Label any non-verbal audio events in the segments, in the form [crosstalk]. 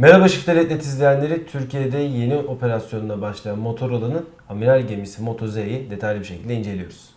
Merhaba Şifteletnet izleyenleri. Türkiye'de yeni operasyonuna başlayan Motorola'nın amiral gemisi Moto Z'yi detaylı bir şekilde inceliyoruz.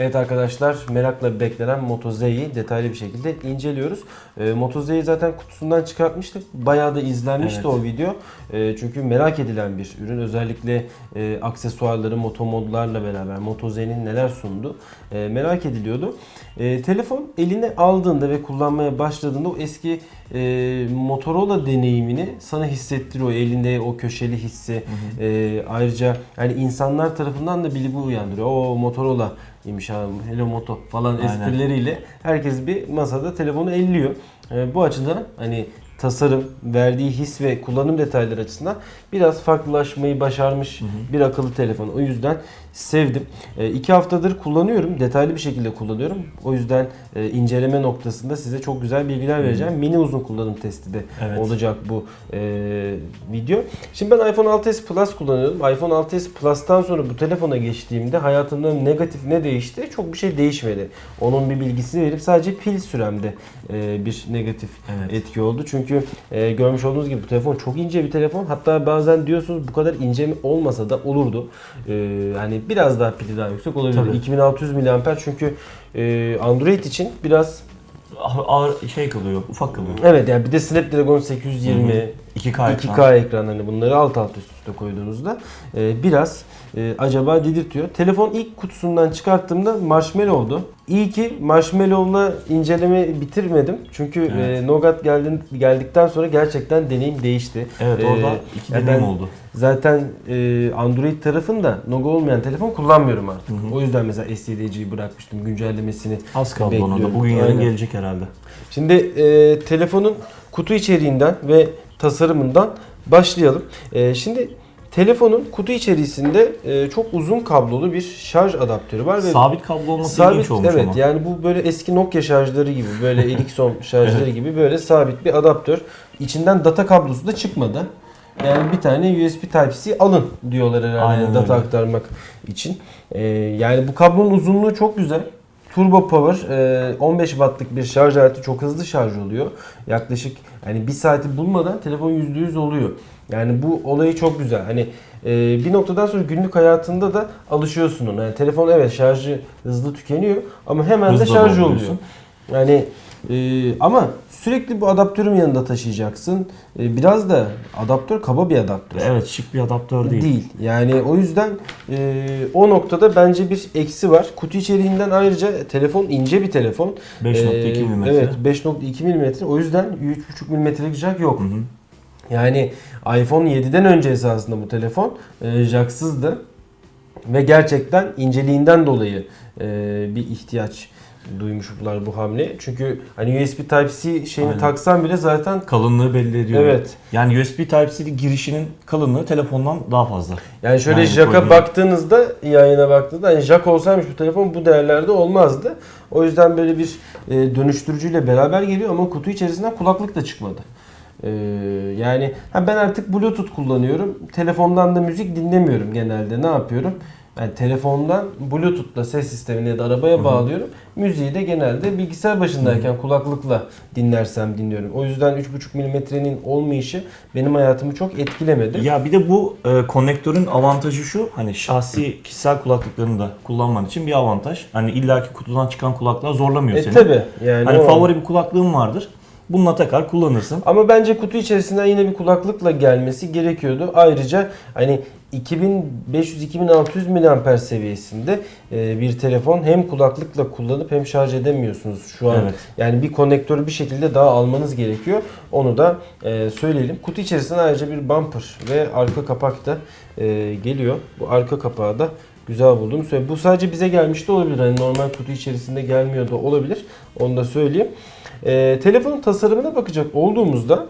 Evet arkadaşlar merakla beklenen Moto Z'yi detaylı bir şekilde inceliyoruz. E, Moto Z'yi zaten kutusundan çıkartmıştık. Bayağı da izlenmişti Evet. o video. E, çünkü merak edilen bir ürün. Özellikle e, aksesuarları, moto modlarla beraber Moto Z'nin neler sundu e, merak ediliyordu. E, telefon eline aldığında ve kullanmaya başladığında o eski e, Motorola deneyimini sana hissettiriyor. Elinde o köşeli hissi. E, ayrıca yani insanlar tarafından da bilgi uyandırıyor. O Motorola imiş ha Hello Moto falan Aynen. esprileriyle herkes bir masada telefonu elliyor. E, bu açıdan hani tasarım, verdiği his ve kullanım detayları açısından biraz farklılaşmayı başarmış bir akıllı telefon. O yüzden sevdim. E, iki haftadır kullanıyorum. Detaylı bir şekilde kullanıyorum. O yüzden e, inceleme noktasında size çok güzel bilgiler vereceğim. Mini uzun kullanım testi de Evet. olacak bu e, video. Şimdi ben iPhone 6s Plus kullanıyorum. iPhone 6s Plus'tan sonra bu telefona geçtiğimde hayatımda negatif ne değişti? Çok bir şey değişmedi. Onun bir bilgisini verip sadece pil süremde e, bir negatif Evet. etki oldu. Çünkü e, görmüş olduğunuz gibi bu telefon çok ince bir telefon. Hatta bazen diyorsunuz bu kadar ince mi olmasa da olurdu. E, hani biraz daha pili daha yüksek olabilir. Tabii. 2600 mAh çünkü e, Android için biraz Ağır, şey kalıyor, ufak kalıyor. evet yani bir de Snapdragon 820 Hı hı. 2K, 2K ekran hani bunları alt alt üst üste koyduğunuzda e, biraz e, acaba dedirtiyor. Telefon ilk kutusundan çıkarttığımda Marshmallow'du. İyi ki Marshmallow'la inceleme bitirmedim. Çünkü Evet. e, Nougat geldin, geldikten sonra gerçekten deneyim değişti. Evet E, orada iki ya deneyim ben oldu. Zaten e, Android tarafında Nougat olmayan telefon kullanmıyorum artık. Hı hı. O yüzden mesela SDDC'yi bırakmıştım güncellemesini. Az kaldı ona bekliyorum. da. Bugün yarın Aynen. gelecek herhalde. Şimdi e, telefonun kutu içeriğinden ve tasarımından başlayalım. E, şimdi telefonun kutu içerisinde e, çok uzun kablolu bir şarj adaptörü var ve Sabit kablo olması sabit ilginç olmuş evet ama. yani bu böyle eski Nokia şarjları gibi böyle [laughs] Ericsson şarjları gibi böyle sabit bir adaptör. İçinden data kablosu da çıkmadı. Yani bir tane USB Type-C alın diyorlar herhalde Aynen data öyle. aktarmak için. E, yani bu kablonun uzunluğu çok güzel. Turbo Power e, 15 wattlık bir şarj aleti çok hızlı şarj oluyor. Yaklaşık yani bir saati bulmadan telefon %100 oluyor. Yani bu olayı çok güzel. Hani e, bir noktadan sonra günlük hayatında da alışıyorsun ona. Yani telefon evet şarjı hızlı tükeniyor ama hemen de Hızlı şarj oluyor. Yani e, ama sürekli bu adaptörün yanında taşıyacaksın. E, biraz da adaptör kaba bir adaptör. Evet şık bir adaptör değil. Değil. Yani o yüzden e, o noktada bence bir eksi var. Kutu içeriğinden ayrıca telefon ince bir telefon. 5.2 Ee, mm. Evet 5.2 mm. O yüzden 3.5 mm'lik jack yok. Hı hı. Yani iPhone 7'den önce esasında bu telefon e, jacksızdı. Ve gerçekten inceliğinden dolayı e, bir ihtiyaç duymuşlar bu hamle. Çünkü hani USB Type-C şeyini Aynen. taksan bile zaten Kalınlığı belli ediyor. evet. Yani USB Type-C girişinin kalınlığı telefondan daha fazla. Yani şöyle Yani jack'a baktığınızda yayına baktığında hani jack olsaymış bu telefon bu değerlerde olmazdı. O yüzden böyle bir e, dönüştürücüyle beraber geliyor ama kutu içerisinden kulaklık da çıkmadı. E, yani ha ben artık Bluetooth kullanıyorum. Telefondan da müzik dinlemiyorum genelde. Ne yapıyorum? Ben telefondan Bluetooth'la ses sistemini ya da arabaya hı. bağlıyorum. Müziği de genelde bilgisayar başındayken kulaklıkla dinlersem dinliyorum. O yüzden 3.5 milimetrenin olmayışı benim hayatımı çok etkilemedi. Ya bir de bu e, konnektörün avantajı şu. Hani şahsi kişisel kulaklıklarını da kullanman için bir avantaj. Hani illaki kutudan çıkan kulaklığa zorlamıyor E seni. tabi yani Hani favori bir kulaklığın vardır. Bununla takar kullanırsın. Ama bence kutu içerisinden yine bir kulaklıkla gelmesi gerekiyordu. Ayrıca hani 2500-2600 mAh seviyesinde e, bir telefon hem kulaklıkla kullanıp hem şarj edemiyorsunuz şu an. Evet. Yani bir konnektörü bir şekilde daha almanız gerekiyor. Onu da e, söyleyelim. Kutu içerisinden ayrıca bir bumper ve arka kapak da e, geliyor. Bu arka kapağı da güzel buldum. Bu sadece bize gelmiş de olabilir. Hani normal kutu içerisinde gelmiyor da olabilir. Onu da söyleyeyim. E, telefonun tasarımına bakacak olduğumuzda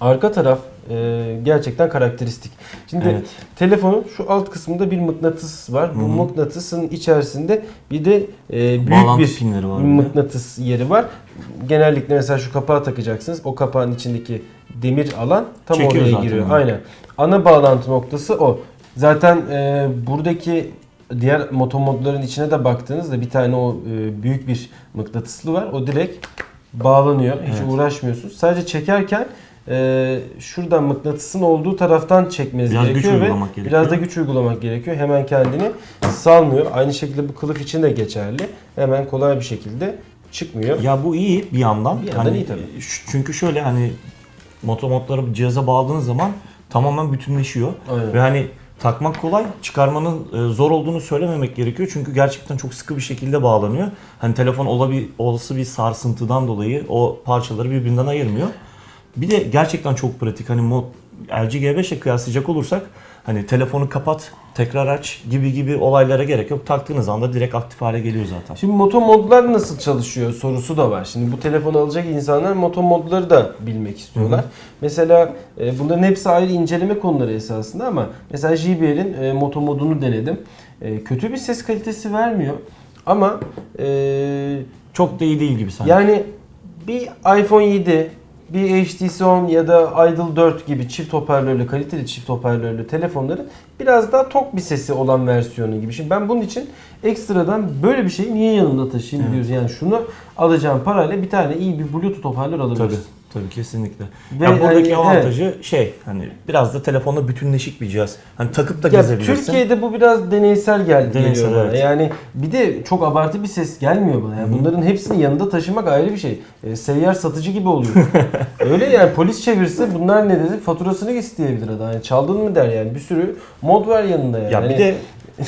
arka taraf e, gerçekten karakteristik. Şimdi Evet. telefonun şu alt kısmında bir mıknatıs var. Bu Hı hı. mıknatısın içerisinde bir de e, büyük Bağlantı bir pinleri var. mıknatıs yeri var. Genellikle mesela şu kapağı takacaksınız. O kapağın içindeki demir alan tam Çekiyor oraya giriyor. onu. Aynen. Ana bağlantı noktası o. Zaten e, buradaki diğer motomodların içine de baktığınızda bir tane o e, büyük bir mıknatıslı var. O direkt bağlanıyor. Hiç Evet. uğraşmıyorsunuz. Sadece çekerken e, şuradan mıknatısın olduğu taraftan çekmeniz Biraz güç gerekiyor ve uygulamak gerekiyor. biraz da güç uygulamak gerekiyor. Hemen kendini salmıyor. Aynı şekilde bu kılıf için de geçerli. Hemen kolay bir şekilde çıkmıyor. Ya bu iyi bir yandan. Bir yandan Hani iyi tabii. Çünkü şöyle hani motomotları cihaza bağladığınız zaman tamamen bütünleşiyor. Aynen. Ve hani takmak kolay, çıkarmanın e, zor olduğunu söylememek gerekiyor. Çünkü gerçekten çok sıkı bir şekilde bağlanıyor. Hani telefon olabi, olası bir sarsıntıdan dolayı o parçaları birbirinden ayırmıyor. Bir de gerçekten çok pratik. Hani mod, LG G5 ile kıyaslayacak olursak hani telefonu kapat, tekrar aç gibi gibi olaylara gerek yok. Taktığınız anda direkt aktif hale geliyor zaten. Şimdi moto modlar nasıl çalışıyor sorusu da var. Şimdi bu telefonu alacak insanlar moto modları da bilmek istiyorlar. Hı hı. Mesela e, bunların hepsi ayrı inceleme konuları esasında ama mesela JBL'in e, moto modunu denedim. E, kötü bir ses kalitesi vermiyor ama e, Çok da iyi değil gibi sanki. yani bir iPhone 7, bir HTC 10 ya da Idol 4 gibi çift hoparlörlü, kaliteli çift hoparlörlü telefonların biraz daha tok bir sesi olan versiyonu gibi. Şimdi ben bunun için ekstradan böyle bir şeyi niye yanımda taşıyayım Evet. diyoruz. Yani şunu alacağım parayla bir tane iyi bir Bluetooth hoparlör alabilirsin. tabii kesinlikle. Ve ya buradaki hani, avantajı şey hani biraz da telefonla bütünleşik bir cihaz. Hani takıp da Ya gezebilirsin. Türkiye'de bu biraz deneysel geldi Deneysel, geliyor evet. Yani bir de çok abartı bir ses gelmiyor bana. Yani Hı hı. bunların hepsini yanında taşımak ayrı bir şey. E, seyyar satıcı gibi oluyor. [laughs] Öyle yani polis çevirse bunlar ne dedi? Faturasını isteyebilir adam. Yani çaldın mı der yani. Bir sürü mod var yanında yani. Ya Hani- bir de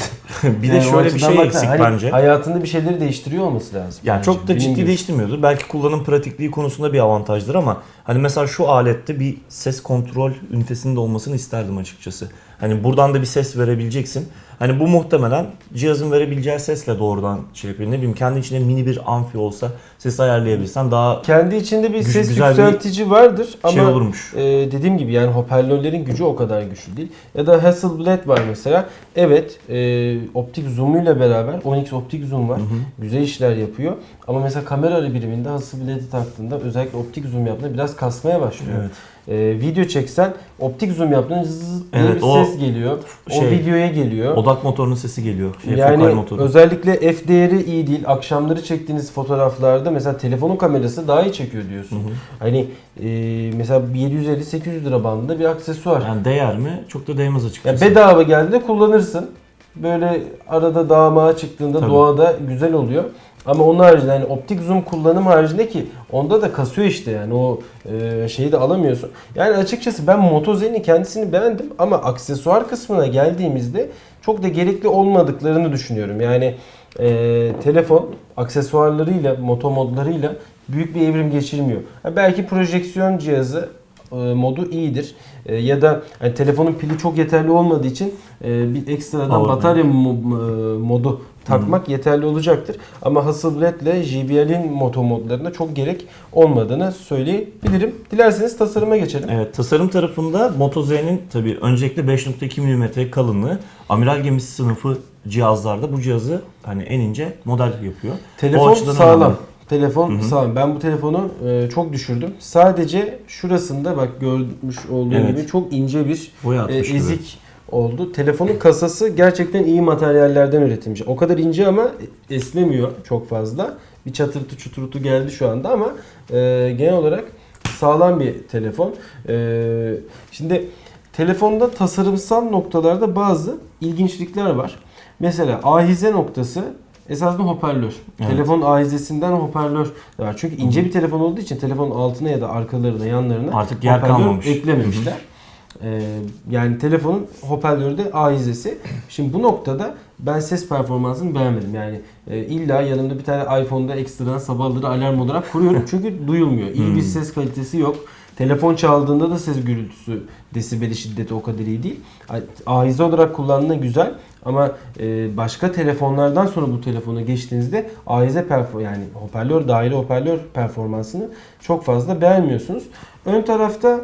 [laughs] bir de yani o şöyle bir açıdan şey eksik hani bence. Hayatında bir şeyleri değiştiriyor olması lazım. Yani bence. çok da Benim ciddi görüşüm. değiştirmiyordur. Belki kullanım pratikliği konusunda bir avantajdır ama hani mesela şu alette bir ses kontrol ünitesinin de olmasını isterdim açıkçası. Hani buradan da bir ses verebileceksin. Hani bu muhtemelen cihazın verebileceği sesle doğrudan şey yapıyor. Ne bileyim kendi içinde mini bir amfi olsa ses ayarlayabilsen daha Kendi içinde bir Güç- ses güzel bir yükseltici vardır ama şey olurmuş. e, dediğim gibi yani hoparlörlerin gücü o kadar güçlü değil. Ya da Hasselblad var mesela. Evet e, optik zoom'uyla beraber 10x optik zoom var. Güzel işler yapıyor. Ama mesela kamera biriminde Hasselblad'i taktığında özellikle optik zoom yaptığında biraz kasmaya başlıyor. Evet. E, video çeksen optik zoom yaptığında zzz diye Evet, bir o ses geliyor. o şey, videoya geliyor. Odak motorunun sesi geliyor. Şey, fokal Yani motoru. özellikle f değeri iyi değil. Akşamları çektiğiniz fotoğraflarda mesela telefonun kamerası daha iyi çekiyor diyorsun. Hani e, mesela 750-800 lira bandında bir aksesuar. Yani değer mi? Çok da değmez Ya açıkçası. bedava geldi de kullanırsın. Böyle arada dağ çıktığında Tabii. doğada güzel oluyor. Ama onun haricinde yani optik zoom kullanım haricinde ki onda da kasıyor işte yani o e, şeyi de alamıyorsun. Yani açıkçası ben Moto Zen'in kendisini beğendim ama aksesuar kısmına geldiğimizde çok da gerekli olmadıklarını düşünüyorum. Yani e, telefon aksesuarlarıyla, moto modlarıyla büyük bir evrim geçirmiyor. Ha, belki projeksiyon cihazı e, modu iyidir. E, ya da hani telefonun pili çok yeterli olmadığı için e, bir ekstradan Power batarya mo- modu takmak yeterli olacaktır. Ama Hasselblad ile JBL'in moto modlarında çok gerek olmadığını söyleyebilirim. Dilerseniz tasarıma geçelim. Evet tasarım tarafında Moto Z'nin tabii öncelikle 5.2 mm kalınlığı amiral gemisi sınıfı cihazlarda bu cihazı hani en ince model yapıyor. Telefon sağlam. önemli. Telefon Hı hı. sağlam. Ben bu telefonu e, çok düşürdüm. Sadece şurasında bak görmüş olduğun Evet. gibi çok ince bir e, ezik oldu. Telefonun kasası gerçekten iyi materyallerden üretilmiş. O kadar ince ama esnemiyor çok fazla. Bir çatırtı çuturtu geldi şu anda ama e, genel olarak sağlam bir telefon. E, şimdi telefonda tasarımsal noktalarda bazı ilginçlikler var. Mesela ahize noktası esasında hoparlör. Evet. Telefon ahizesinden hoparlör var. Çünkü ince bir telefon olduğu için telefonun altına ya da arkalarına, yanlarına Artık yer hoparlör kalmamış. eklememişler. Ee, yani telefonun hoparlörü de ahizesi. Şimdi bu noktada ben ses performansını beğenmedim. Yani e, illa yanımda bir tane iPhone'da ekstradan sabahları alarm olarak kuruyorum. [laughs] Çünkü duyulmuyor. İyi bir Hmm. ses kalitesi yok. Telefon çaldığında da ses gürültüsü, desibeli şiddeti o kadar iyi değil. Ahize olarak kullandığında güzel ama e, başka telefonlardan sonra bu telefona geçtiğinizde ahize perfor yani hoparlör daire hoparlör performansını çok fazla beğenmiyorsunuz. Ön tarafta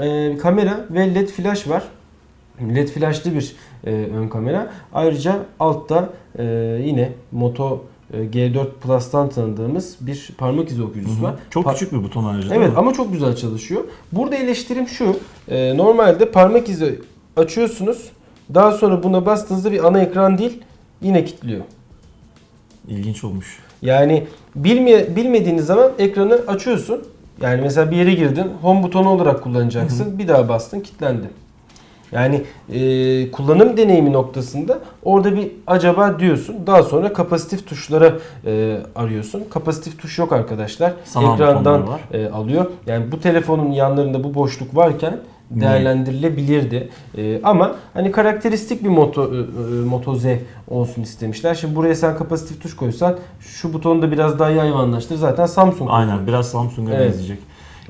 e, kamera ve led flash var. LED flashlı bir e, ön kamera. Ayrıca altta e, yine Moto e, G4 Plus'tan tanıdığımız bir parmak izi okuyucusu var. Çok Pa- küçük bir buton ayrıca. Evet ama çok güzel çalışıyor. Burada eleştirim şu. e, normalde parmak izi açıyorsunuz. Daha sonra buna bastığınızda bir ana ekran değil yine kilitliyor. İlginç olmuş. Yani bilme, bilmediğiniz zaman ekranı açıyorsun. Yani mesela bir yere girdin, home butonu olarak kullanacaksın. Bir daha bastın, kilitlendi. Yani e, kullanım deneyimi noktasında orada bir acaba diyorsun. Daha sonra kapasitif tuşlara e, arıyorsun. Kapasitif tuş yok arkadaşlar. Sanal Ekrandan e, alıyor. Yani bu telefonun yanlarında bu boşluk varken değerlendirilebilirdi. E, ama hani karakteristik bir Moto e, e, Moto Z olsun istemişler. Şimdi buraya sen kapasitif tuş koysan şu butonu da biraz daha hayvanlaştır. Zaten Samsung. Aynen biraz Samsung'a Evet. benzeyecek.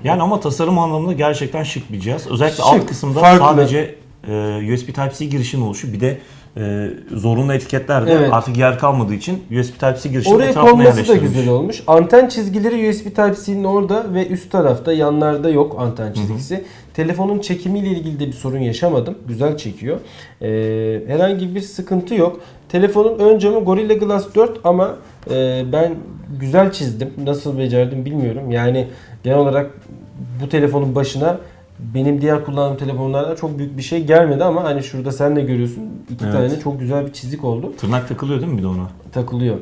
Yani ama tasarım anlamında gerçekten şık bir cihaz. Özellikle Şık, alt kısımda farklı. sadece e, USB Type-C girişinin oluşu bir de e, zorunlu etiketlerde Evet. artık yer kalmadığı için USB Type-C girişinin Oraya etrafına konması da güzel olmuş. Anten çizgileri USB Type-C'nin orada ve üst tarafta yanlarda yok anten çizgisi. Telefonun çekimiyle ilgili de bir sorun yaşamadım. Güzel çekiyor. Ee, herhangi bir sıkıntı yok. Telefonun ön camı Gorilla Glass 4 ama e, ben güzel çizdim. Nasıl becerdim bilmiyorum. Yani genel olarak bu telefonun başına benim diğer kullandığım telefonlarda çok büyük bir şey gelmedi ama hani şurada sen de görüyorsun. iki Evet. tane çok güzel bir çizik oldu Tırnak takılıyor değil mi bir de ona? takılıyor.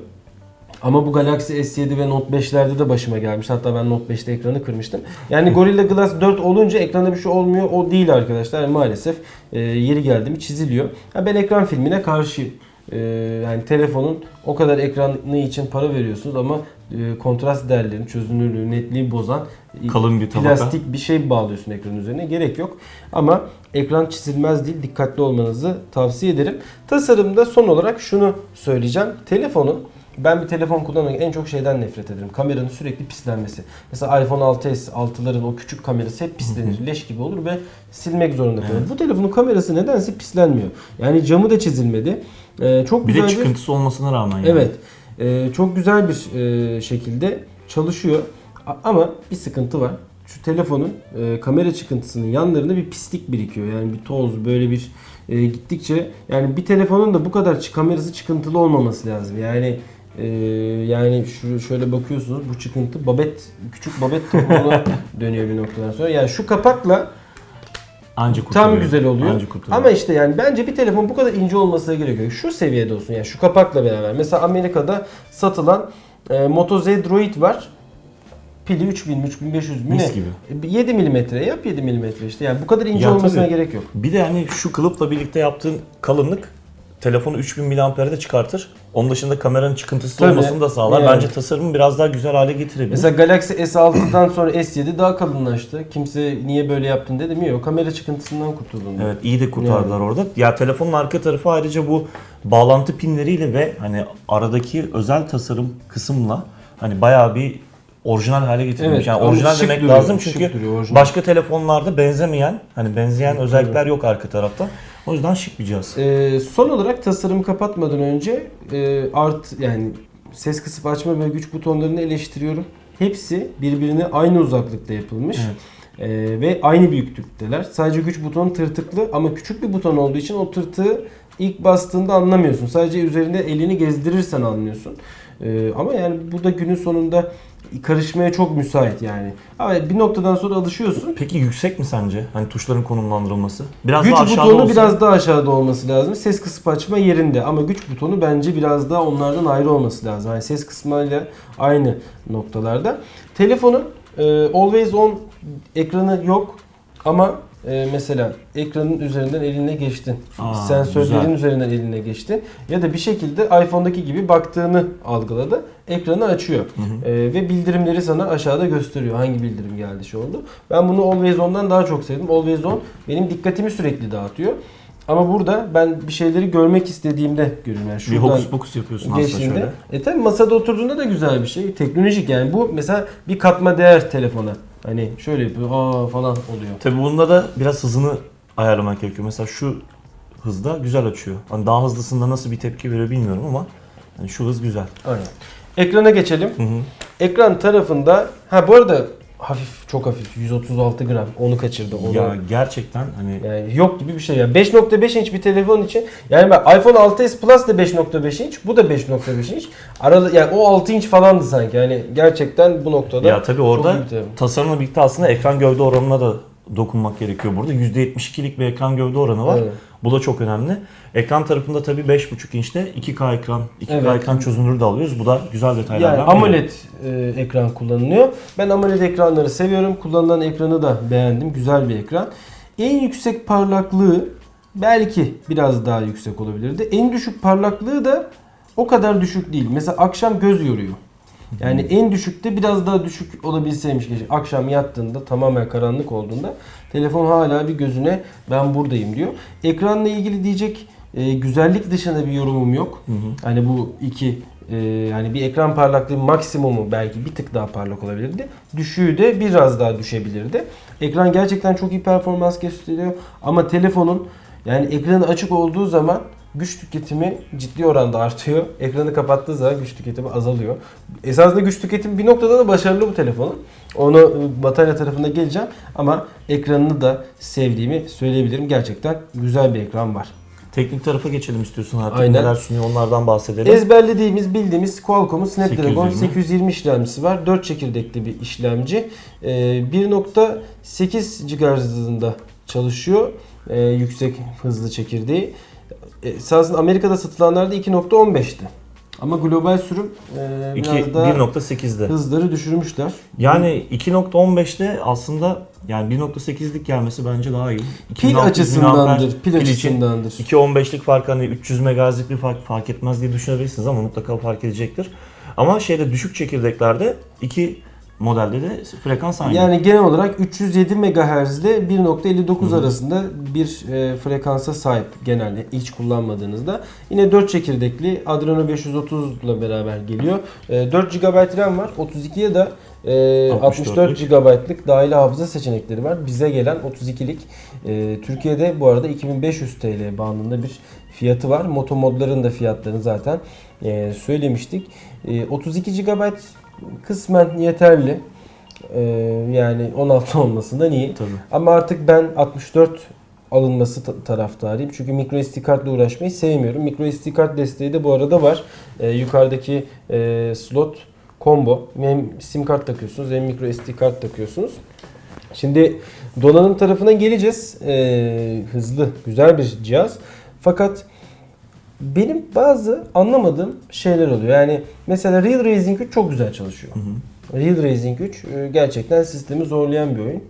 Ama bu Galaxy S7 ve Note 5'lerde de başıma gelmiş. Hatta ben Note 5'te ekranı kırmıştım. Yani Gorilla Glass 4 olunca ekranda bir şey olmuyor. O değil arkadaşlar. Yani maalesef e, yeri geldi mi çiziliyor. Ha, ben ekran filmine karşıyım. E, yani telefonun o kadar ekranı için para veriyorsunuz ama e, kontrast değerlerini, çözünürlüğü, netliği bozan e, Kalın bir tabaka. plastik bir şey bağlıyorsun ekranın üzerine. Gerek yok. Ama ekran çizilmez değil. Dikkatli olmanızı tavsiye ederim. Tasarımda son olarak şunu söyleyeceğim. Telefonun ben bir telefon kullanırken en çok şeyden nefret ederim. Kameranın sürekli pislenmesi. Mesela iPhone 6s 6'ların o küçük kamerası hep pislenir. Leş gibi olur ve silmek zorunda kalır. Evet. Bu telefonun kamerası nedense pislenmiyor. Yani camı da çizilmedi. Ee, çok Bir güzel de çıkıntısı olmasına rağmen yani. Evet. Ee, çok güzel bir e, şekilde çalışıyor. A- ama bir sıkıntı var. Şu telefonun e, kamera çıkıntısının yanlarında bir pislik birikiyor. Yani bir toz böyle bir e, gittikçe yani bir telefonun da bu kadar kamerası çıkıntılı olmaması lazım. Yani e, yani şu şöyle bakıyorsunuz bu çıkıntı babet küçük babet topuğuna [laughs] dönüyor bir noktadan sonra. Yani şu kapakla Anca kurtarıyor. Tam güzel oluyor. Anca kurtarıyor. Ama işte yani bence bir telefon bu kadar ince olmasına gerek yok. Şu seviyede olsun yani şu kapakla beraber. Mesela Amerika'da satılan e, Moto Z Droid var. Pili 3000 3500 mi Mis gibi. E, 7 milimetre yap 7 milimetre işte. Yani bu kadar ince Ya olmasına tabii. gerek yok. Bir de hani şu kılıfla birlikte yaptığın kalınlık telefonu 3000 mAh'e de çıkartır. Onun dışında kameranın çıkıntısı Tabii. olmasını da sağlar. Yani. Bence tasarımı biraz daha güzel hale getirebilir. Mesela Galaxy S6'dan sonra S7 daha kalınlaştı. Kimse niye böyle yaptın dedi mi? Yok. Kamera çıkıntısından kurtuldun. Evet iyi de kurtardılar orada. Ya telefonun arka tarafı ayrıca bu bağlantı pinleriyle ve hani aradaki özel tasarım kısımla hani bayağı bir orijinal hale getirilmiş. Evet, yani orijinal demek duruyor, lazım çünkü duruyor, orijinal. başka telefonlarda benzemeyen hani benzeyen özellikler yok arka tarafta. O yüzden şık bir cihaz. Ee, son olarak tasarımı kapatmadan önce e, art yani ses kısıp açma ve güç butonlarını eleştiriyorum. Hepsi birbirine aynı uzaklıkta yapılmış. Evet. Ee, ve aynı büyüklükteler. Sadece güç butonu tırtıklı ama küçük bir buton olduğu için o tırtığı ilk bastığında anlamıyorsun. Sadece üzerinde elini gezdirirsen anlıyorsun. Ee, ama yani bu da günün sonunda karışmaya çok müsait yani. Ama bir noktadan sonra alışıyorsun. Peki yüksek mi sence? Hani tuşların konumlandırılması? Biraz güç daha aşağıda butonu olsa. biraz daha aşağıda olması lazım. Ses kısıp açma yerinde ama güç butonu bence biraz daha onlardan ayrı olması lazım. Yani ses kısmıyla aynı noktalarda. Telefonun e, always on ekranı yok ama e, mesela ekranın üzerinden eline geçtin. Aa, Sensörlerin güzel. üzerinden eline geçtin. Ya da bir şekilde iPhone'daki gibi baktığını algıladı. Ekranı açıyor. Hı hı. Ee, ve bildirimleri sana aşağıda gösteriyor. Hangi bildirim geldi şey oldu. Ben bunu Always On'dan daha çok sevdim. Always On benim dikkatimi sürekli dağıtıyor. Ama burada ben bir şeyleri görmek istediğimde görüyorum. Yani Bir şuradan hokus pokus yapıyorsun aslında geçtiğinde. şöyle. E tabi masada oturduğunda da güzel bir şey. Teknolojik yani bu mesela bir katma değer telefona. Hani şöyle yapıyor aa falan oluyor. Tabii bunda da biraz hızını ayarlamak gerekiyor. Mesela şu hızda güzel açıyor. Hani daha hızlısında nasıl bir tepki veriyor bilmiyorum ama hani şu hız güzel. Aynen. Ekrana geçelim. Hı hı. Ekran tarafında ha bu arada hafif çok hafif 136 gram onu kaçırdı. Onu Ya gerçekten hani Yani yok gibi bir şey ya. 5.5 inç bir telefon için yani ben iPhone 6s Plus da 5.5 inç, bu da 5.5 inç. Arada yani o 6 inç falandı sanki. Yani gerçekten bu noktada ya tabii orada tasarımla birlikte aslında ekran gövde oranına da dokunmak gerekiyor burada. %72'lik bir ekran gövde oranı var. Evet. Bu da çok önemli. Ekran tarafında tabii 5.5 inçte 2K ekran, 2K Evet. ekran çözünürlüğü de alıyoruz. Bu da güzel detaylardan Yani biri. AMOLED e, ekran kullanılıyor. Ben AMOLED ekranları seviyorum. Kullanılan ekranı da beğendim. Güzel bir ekran. En yüksek parlaklığı belki biraz daha yüksek olabilirdi. En düşük parlaklığı da o kadar düşük değil. Mesela akşam göz yoruyor. Yani en düşükte biraz daha düşük olabilseymiş keşke. Akşam yattığında tamamen karanlık olduğunda telefon hala bir gözüne ben buradayım diyor. Ekranla ilgili diyecek e, güzellik dışında bir yorumum yok. Hı hı. Hani bu iki e, yani bir ekran parlaklığı maksimumu belki bir tık daha parlak olabilirdi. Düşüğü de biraz daha düşebilirdi. Ekran gerçekten çok iyi performans gösteriyor ama telefonun yani ekranı açık olduğu zaman güç tüketimi ciddi oranda artıyor. Ekranı kapattığı zaman güç tüketimi azalıyor. Esasında güç tüketimi bir noktada da başarılı bu telefonun. Onu e, batarya tarafında geleceğim ama ekranını da sevdiğimi söyleyebilirim. Gerçekten güzel bir ekran var. Teknik tarafa geçelim istiyorsun artık. Aynen. Neler sunuyor onlardan bahsedelim. Ezberlediğimiz, bildiğimiz Qualcomm'un Snapdragon 820. 820 işlemcisi var. 4 çekirdekli bir işlemci. Ee, 1.8 GHz hızında çalışıyor. Ee, yüksek hızlı çekirdeği. Ee, Esasında Amerika'da satılanlarda 2.15'ti. Ama global sürüm e, İki- biraz daha 1.8'de. hızları düşürmüşler. Yani 2.15'te aslında yani 1.8'lik gelmesi bence daha iyi. Pil 2600 açısındandır. mAh Pil için açısındandır. 2.15'lik fark hani 300 MHz'lik bir fark fark etmez diye düşünebilirsiniz ama mutlaka fark edecektir. Ama şeyde düşük çekirdeklerde iki modelde de frekans aynı. Yani genel olarak 307 MHz ile 1.59 arasında bir e, frekansa sahip genelde hiç kullanmadığınızda. Yine 4 çekirdekli Adreno 530 ile beraber geliyor. E, 4 GB RAM var. 32'ye de e, 64 GB'lık dahili hafıza seçenekleri var. Bize gelen 32'lik. E, Türkiye'de bu arada 2500 TL bandında bir fiyatı var. Moto modların da fiyatlarını zaten e, söylemiştik. E, 32 GB kısmen yeterli. Ee, yani 16 olmasından iyi. Tabii. Ama artık ben 64 alınması ta- taraftarıyım. Çünkü micro SD kartla uğraşmayı sevmiyorum. Micro SD kart desteği de bu arada var. Ee, yukarıdaki e, slot combo. Hem sim kart takıyorsunuz hem micro SD kart takıyorsunuz. Şimdi donanım tarafına geleceğiz. Ee, hızlı, güzel bir cihaz. Fakat benim bazı anlamadığım şeyler oluyor. Yani mesela Real Racing 3 çok güzel çalışıyor. Hı hı. Real Racing 3 e, gerçekten sistemi zorlayan bir oyun.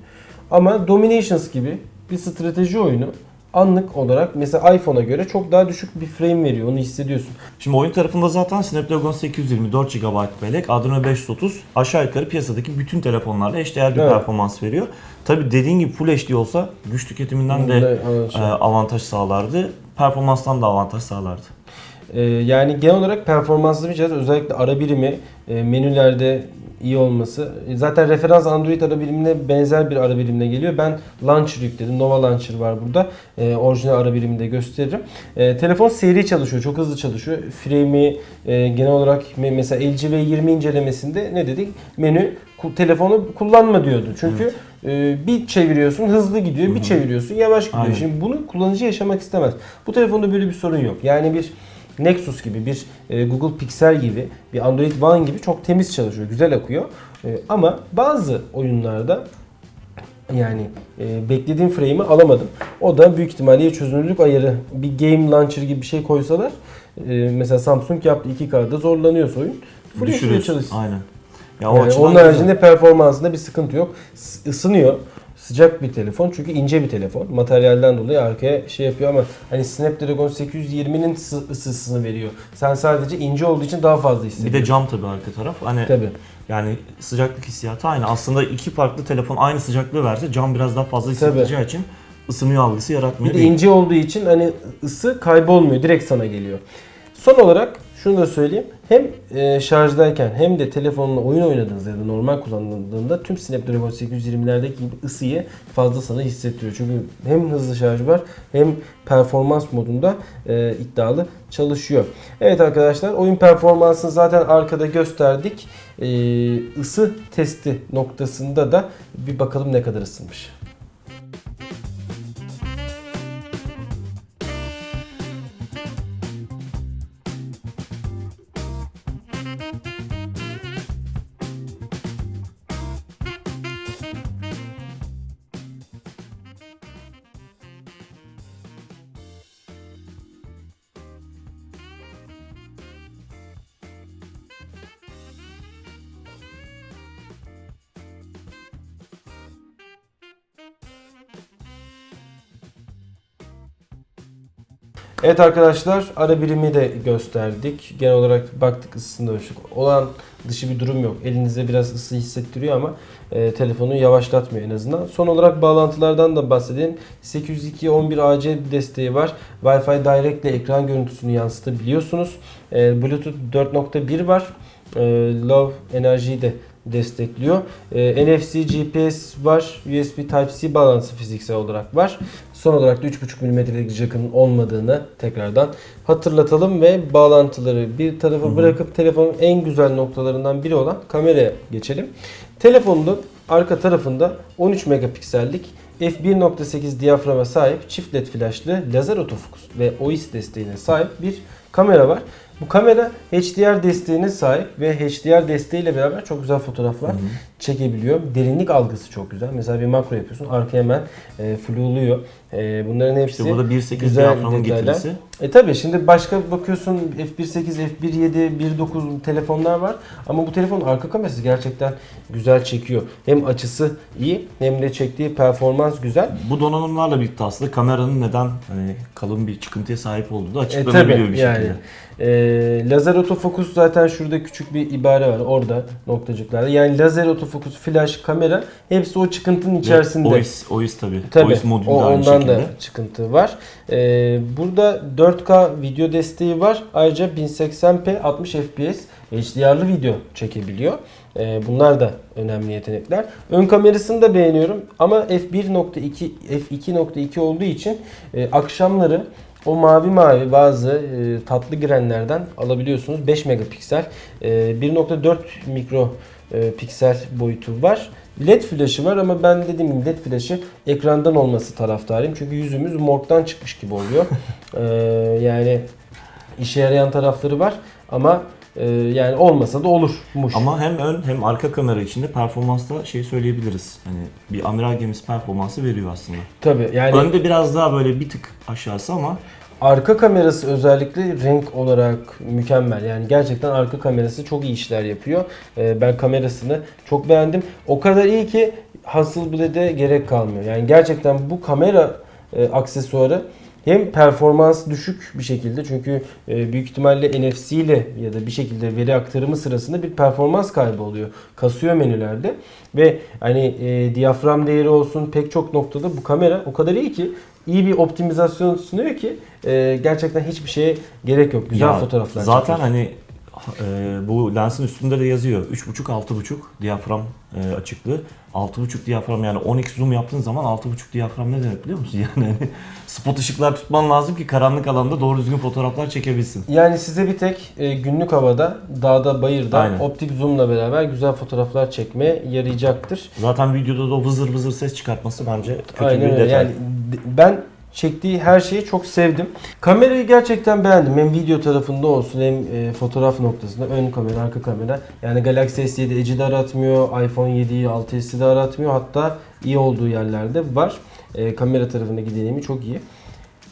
Ama Dominations gibi bir strateji oyunu anlık olarak mesela iPhone'a göre çok daha düşük bir frame veriyor. Onu hissediyorsun. Şimdi oyun tarafında zaten Snapdragon 820 4 GB bellek, Adreno 530 aşağı yukarı piyasadaki bütün telefonlarda eşdeğer bir Evet. performans veriyor. Tabi dediğin gibi Full HD olsa güç tüketiminden de Evet, e, avantaj sağlardı. Performanstan da avantaj sağlardı. Ee, yani genel olarak performanslı bir cihaz. Özellikle ara birimi e, menülerde iyi olması. E, Zaten referans Android ara birimine benzer bir ara birimine geliyor. Ben Launcher yükledim. Nova Launcher var burada. E, orijinal ara birimini de gösteririm. E, telefon seri çalışıyor. Çok hızlı çalışıyor. Frame'i e, genel olarak me- mesela LG V20 incelemesinde ne dedik? Menü telefonu kullanma diyordu. Çünkü e, bir çeviriyorsun hızlı gidiyor, bir çeviriyorsun yavaş gidiyor. Aynen. Şimdi bunu kullanıcı yaşamak istemez. Bu telefonda böyle bir sorun yok. Yani bir Nexus gibi, bir e, Google Pixel gibi, bir Android One gibi çok temiz çalışıyor, güzel akıyor. E, ama bazı oyunlarda yani e, beklediğim frame'i alamadım. O da büyük ihtimalle çözünürlük ayarı bir game launcher gibi bir şey koysalar e, mesela Samsung yaptı 2K'da zorlanıyorsa oyun Full çalışsın. Aynen. Ya o Yani onun güzel. haricinde performansında bir sıkıntı yok. Isınıyor. Sıcak bir telefon çünkü ince bir telefon. Materyalden dolayı arkaya şey yapıyor ama hani Snapdragon 820'nin ısı- ısısını veriyor. Sen sadece ince olduğu için daha fazla bir hissediyorsun. de cam tabii arka taraf. Hani Tabii. yani sıcaklık hissiyatı aynı. Aslında iki farklı telefon aynı sıcaklığı verse cam biraz daha fazla hissedeceği için ısınıyor algısı yaratmıyor. Bir de ince olduğu için hani ısı kaybolmuyor. Direkt sana geliyor. Son olarak şunu da söyleyeyim. Hem e, şarjdayken hem de telefonla oyun oynadığınızda ya da normal kullanıldığında tüm Snapdragon 820'lerdeki gibi ısıyı fazla sana hissettiriyor. Çünkü hem hızlı şarj var hem performans modunda e, iddialı çalışıyor. Evet arkadaşlar oyun performansını zaten arkada gösterdik. E, ısı testi noktasında da bir bakalım ne kadar ısınmış. Evet arkadaşlar ara birimi de gösterdik. Genel olarak baktık ısısında ölçtük. Olan dışı bir durum yok. Elinizde biraz ısı hissettiriyor ama e, telefonu yavaşlatmıyor en azından. Son olarak bağlantılardan da bahsedeyim. 802.11ac desteği var. Wi-Fi Direct ile ekran görüntüsünü yansıtabiliyorsunuz. E, Bluetooth 4.1 var. E, Low enerjiyi de destekliyor. E, NFC, GPS var. USB Type-C bağlantısı fiziksel olarak var. Son olarak da 3.5 mm'lik jack'ın olmadığını tekrardan hatırlatalım ve bağlantıları bir tarafa bırakıp telefonun en güzel noktalarından biri olan kameraya geçelim. Telefonun arka tarafında 13 megapiksellik f1.8 diyaframa sahip çift led flashlı lazer otofokus ve OIS desteğine sahip bir kamera var. Bu kamera HDR desteğine sahip ve HDR desteğiyle beraber çok güzel fotoğraflar çekebiliyor. Derinlik algısı çok güzel. Mesela bir makro yapıyorsun, arka hemen e, fluoluyor. E, bunların hepsi İşte burada 1.8 güzel diyaframın getirisi. E tabi şimdi başka bakıyorsun F1.8, F1.7, 1.9 telefonlar var ama bu telefonun arka kamerası gerçekten güzel çekiyor. Hem açısı iyi hem de çektiği performans güzel. Bu donanımlarla birlikte aslında kameranın neden hani kalın bir çıkıntıya sahip olduğu da E açıklanabiliyor tabi bir yani. şekilde. E, lazer otofokus zaten şurada küçük bir ibare var orada noktacıklarda. Yani lazer otofokus, flash, kamera hepsi o çıkıntının içerisinde. OIS, OIS tabii. Tabii. OIS modülü o, aynı ondan da çıkıntı var. Ee, burada 4K video desteği var. Ayrıca 1080p 60 FPS HDR'lı video çekebiliyor. Ee, bunlar da önemli yetenekler. Ön kamerasını da beğeniyorum ama f1.2 f2.2 olduğu için e, akşamları o mavi mavi bazı e, tatlı girenlerden alabiliyorsunuz. 5 megapiksel, e, 1.4 mikro e, piksel boyutu var. LED flaşı var ama ben dediğim gibi LED flaşı ekrandan olması taraftarıyım. Çünkü yüzümüz morgdan çıkmış gibi oluyor. [laughs] Ee, yani işe yarayan tarafları var ama e, yani olmasa da olurmuş. Ama hem ön hem arka kamera içinde performansta şey söyleyebiliriz. Hani bir amiral gemisi performansı veriyor aslında. Tabii yani Önde biraz daha böyle bir tık aşağısı ama arka kamerası özellikle renk olarak mükemmel. Yani gerçekten arka kamerası çok iyi işler yapıyor. Ee, ben kamerasını çok beğendim. O kadar iyi ki Hasselblad'e gerek kalmıyor. Yani gerçekten bu kamera e, aksesuarı hem performans düşük bir şekilde çünkü e, büyük ihtimalle NFC ile ya da bir şekilde veri aktarımı sırasında bir performans kaybı oluyor. Kasıyor menülerde ve hani e, diyafram değeri olsun pek çok noktada bu kamera o kadar iyi ki iyi bir optimizasyon sunuyor ki e, gerçekten hiçbir şeye gerek yok. Güzel Ya fotoğraflar Zaten çekiyorsun. hani e, bu lensin üstünde de yazıyor. 3.5 6.5 diyafram e, açıklığı. 6.5 diyafram yani 10x zoom yaptığın zaman 6.5 diyafram ne demek biliyor musun? [laughs] Yani hani spot ışıklar tutman lazım ki karanlık alanda doğru düzgün fotoğraflar çekebilsin. Yani size bir tek e, günlük havada, dağda, bayırda Aynen. optik zoomla beraber güzel fotoğraflar çekmeye yarayacaktır. Zaten videoda da o vızır vızır ses çıkartması bence kötü Aynen bir detay. Yani ben çektiği her şeyi çok sevdim. Kamerayı gerçekten beğendim. Hem video tarafında olsun hem e, fotoğraf noktasında. Ön kamera, arka kamera. Yani Galaxy S7 Edge'i de aratmıyor. iPhone 7'yi 6s'i de aratmıyor. Hatta iyi olduğu yerlerde var. E, kamera tarafındaki deneyimi çok iyi.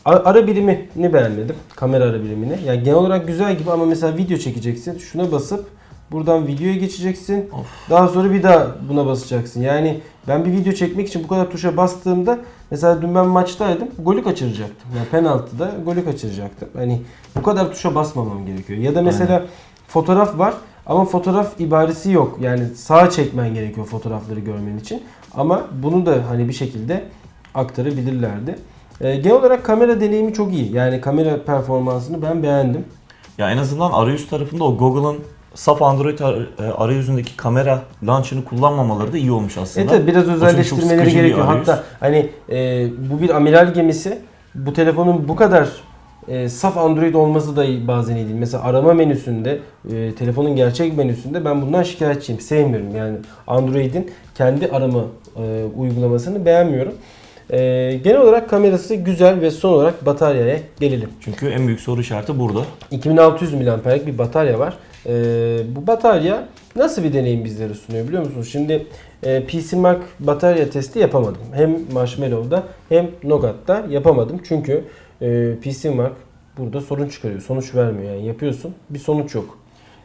Ara birimini beğenmedim. Kamera ara birimini. Yani genel olarak güzel gibi ama mesela video çekeceksin. Şuna basıp buradan videoya geçeceksin. Of. Daha sonra bir daha buna basacaksın. Yani ben bir video çekmek için bu kadar tuşa bastığımda mesela dün ben maçtaydım. Golü kaçıracaktım. Yani penaltıda golü kaçıracaktım. Hani bu kadar tuşa basmamam gerekiyor. Ya da mesela fotoğraf var ama fotoğraf ibaresi yok. Yani sağa çekmen gerekiyor fotoğrafları görmen için. Ama bunu da hani bir şekilde aktarabilirlerdi. Ee, genel olarak kamera deneyimi çok iyi. Yani kamera performansını ben beğendim. Ya en azından arayüz tarafında o Google'ın saf Android e, arayüzündeki kamera launcher'ını kullanmamaları da iyi olmuş aslında. Evet biraz özelleştirmeleri gerekiyor. Hatta hani e, bu bir amiral gemisi. Bu telefonun bu kadar e, saf Android olması da bazen iyi değil. Mesela arama menüsünde, e, telefonun gerçek menüsünde ben bundan şikayetçiyim. Sevmiyorum yani Android'in kendi arama e, uygulamasını beğenmiyorum. E, genel olarak kamerası güzel ve son olarak bataryaya gelelim. Çünkü en büyük soru işareti burada. 2600 mAh'lik bir batarya var. Ee, bu batarya nasıl bir deneyim bizlere sunuyor biliyor musunuz? Şimdi e, PC Mark batarya testi yapamadım. Hem Marshmallow'da hem Nougat'ta yapamadım. Çünkü e, PC Mark burada sorun çıkarıyor. Sonuç vermiyor yani yapıyorsun bir sonuç yok.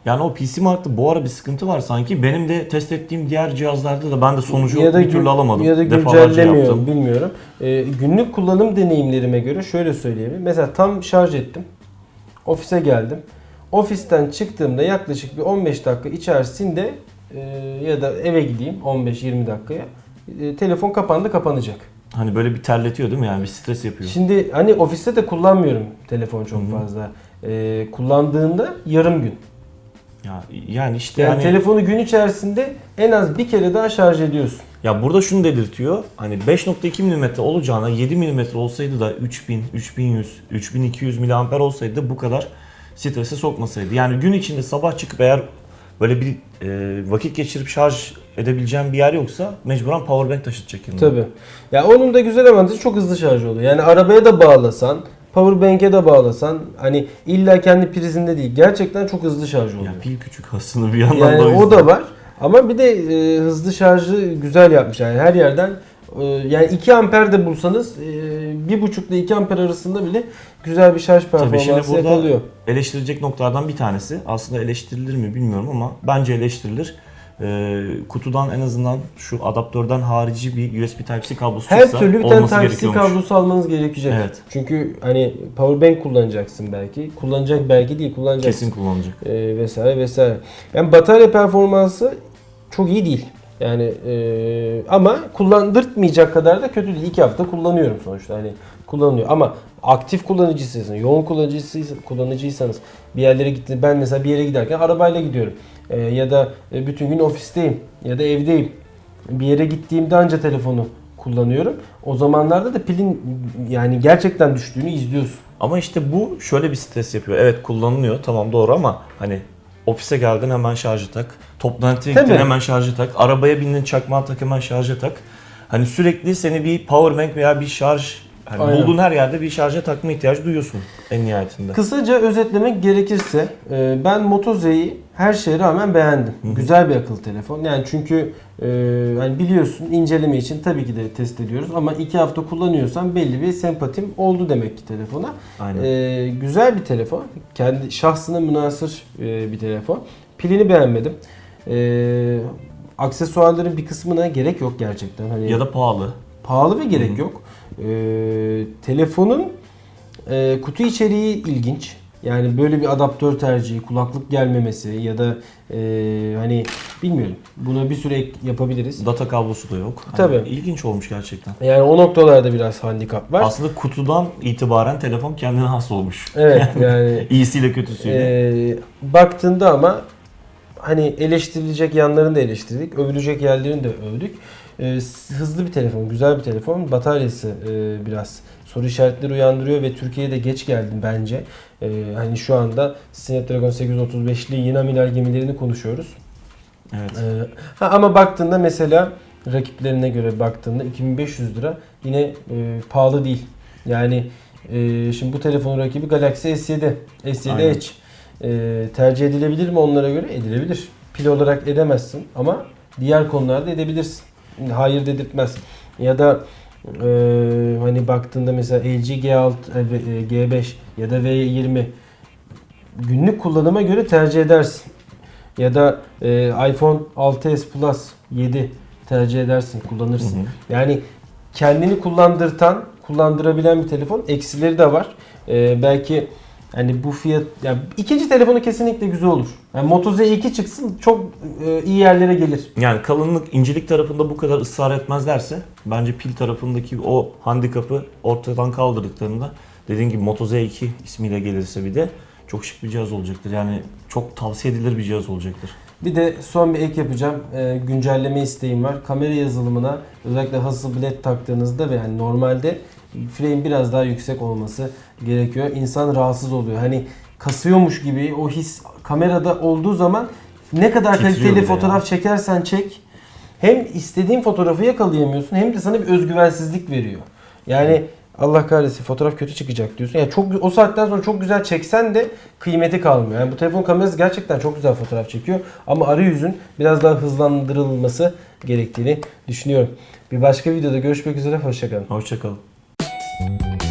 Yani o PC Mark'ta bu ara bir sıkıntı var sanki. Benim de test ettiğim diğer cihazlarda da ben de sonucu ya da bir türlü alamadım. Ya da Defalarca güncellemiyor bilmiyorum. Ee, günlük kullanım deneyimlerime göre şöyle söyleyebilirim. Mesela tam şarj ettim. Ofise geldim. Ofisten çıktığımda yaklaşık bir 15 dakika içerisinde e, ya da eve gideyim 15-20 dakikaya e, telefon kapandı kapanacak. Hani böyle bir terletiyor değil mi? Yani bir stres yapıyor. Şimdi hani ofiste de kullanmıyorum telefon çok Hı hı. fazla. Ee, kullandığında yarım gün. Ya, yani işte Yani hani telefonu gün içerisinde en az bir kere daha şarj ediyorsun. ya burada şunu dedirtiyor. Hani 5.2 mm olacağına 7 mm olsaydı da 3000, 3100, 3200 mAh olsaydı bu kadar strese sokmasaydı. Yani gün içinde sabah çıkıp eğer böyle bir e, vakit geçirip şarj edebileceğim bir yer yoksa mecburen powerbank taşıtacak yanında. Tabii. Ya onun da güzel avantajı çok hızlı şarj oluyor. Yani arabaya da bağlasan, powerbank'e de bağlasan hani illa kendi prizinde değil. Gerçekten çok hızlı şarj oluyor. Yani pil küçük aslında bir yandan Yani da o yüzden. da var. Ama bir de e, hızlı şarjı güzel yapmış. Yani her yerden yani 2 amper de bulsanız e, 1.5 ile 2 amper arasında bile güzel bir şarj Tabii şimdi performansı burada yakalıyor. eleştirilecek noktalardan bir tanesi. Aslında eleştirilir mi bilmiyorum ama bence eleştirilir. Ee, kutudan en azından şu adaptörden harici bir USB Type-C kablosu Her çıksa türlü bir tane olması Type-C gerekiyormuş. kablosu almanız gerekecek. Evet. Çünkü hani powerbank kullanacaksın belki. Kullanacak belki değil kullanacaksın. Kesin kullanacak. e, vesaire vesaire. Yani batarya performansı çok iyi değil. Yani e, ama kullandırtmayacak kadar da kötü değil. İki hafta kullanıyorum sonuçta. Hani kullanılıyor ama aktif kullanıcısıysanız, yoğun kullanıcısıysanız, kullanıcıysanız bir yerlere gitti. Ben mesela bir yere giderken arabayla gidiyorum. E, ya da e, bütün gün ofisteyim ya da evdeyim. Bir yere gittiğimde anca telefonu kullanıyorum. O zamanlarda da pilin yani gerçekten düştüğünü izliyorsun. Ama işte bu şöyle bir stres yapıyor. Evet kullanılıyor tamam doğru ama hani ofise geldin hemen şarjı tak. Toplantıya gittin Tabii. hemen şarjı tak. Arabaya bindin çakmağı tak hemen şarja tak. Hani sürekli seni bir powerbank veya bir şarj hani Aynen. bulduğun her yerde bir şarja takma ihtiyacı duyuyorsun en nihayetinde. Kısaca özetlemek gerekirse e, ben Moto Z'yi her şeye rağmen beğendim. Güzel bir akıllı telefon. Yani çünkü e, hani biliyorsun inceleme için tabii ki de test ediyoruz ama iki hafta kullanıyorsan belli bir sempatim oldu demek ki telefona. Aynen. E, güzel bir telefon. Kendi şahsına münasır e, bir telefon. Pilini beğenmedim. E, aksesuarların bir kısmına gerek yok gerçekten. Hani ya da pahalı. pahalı ve gerek yok. Ee, telefonun e, kutu içeriği ilginç. Yani böyle bir adaptör tercihi, kulaklık gelmemesi ya da e, hani bilmiyorum. Buna bir süre ek yapabiliriz. Data kablosu da yok. Hani Tabii. ilginç olmuş gerçekten. Yani o noktalarda biraz handikap var. Aslında kutudan itibaren telefon kendine has olmuş. Evet [laughs] yani İyisiyle kötüsüyle. e, baktığında ama hani eleştirilecek yanlarını da eleştirdik, övülecek yerlerini de övdük. E, hızlı bir telefon, güzel bir telefon. Bataryası e, biraz soru işaretleri uyandırıyor ve Türkiye'de geç geldi bence. E, hani şu anda Snapdragon 835'li yeni amiral gemilerini konuşuyoruz. evet. E, ha, ama baktığında mesela rakiplerine göre baktığında 2500 lira yine e, pahalı değil. Yani e, şimdi bu telefonun rakibi Galaxy S7, S7 Aynen. Edge. E, tercih edilebilir mi onlara göre? Edilebilir. Pil olarak edemezsin ama diğer konularda edebilirsin. Hayır dedirtmez. Ya da e, hani baktığında mesela LG G6, e, G5 ya da V20 günlük kullanıma göre tercih edersin. Ya da e, iPhone 6s Plus 7 tercih edersin, kullanırsın. Hı hı. Yani kendini kullandırtan, kullandırabilen bir telefon. Eksileri de var. E, belki hani bu fiyat, yani ikinci telefonu kesinlikle güzel olur. Yani Moto Z2 çıksın çok e, iyi yerlere gelir. Yani kalınlık, incelik tarafında bu kadar ısrar etmezlerse bence pil tarafındaki o handikapı ortadan kaldırdıklarında dediğim gibi Moto Z2 ismiyle gelirse bir de çok şık bir cihaz olacaktır. Yani çok tavsiye edilir bir cihaz olacaktır. Bir de son bir ek yapacağım. Ee, güncelleme isteğim var. Kamera yazılımına özellikle Hasselblad taktığınızda ve yani normalde frame biraz daha yüksek olması gerekiyor. İnsan rahatsız oluyor. Hani kasıyormuş gibi o his kamerada olduğu zaman ne kadar Titriyor kaliteli fotoğraf ya. çekersen çek hem istediğin fotoğrafı yakalayamıyorsun hem de sana bir özgüvensizlik veriyor. Yani Allah kahretsin fotoğraf kötü çıkacak diyorsun. Yani çok o saatten sonra çok güzel çeksen de kıymeti kalmıyor. Yani bu telefon kamerası gerçekten çok güzel fotoğraf çekiyor ama arayüzün biraz daha hızlandırılması gerektiğini düşünüyorum. Bir başka videoda görüşmek üzere hoşçakalın. Hoşçakalın. Thank you.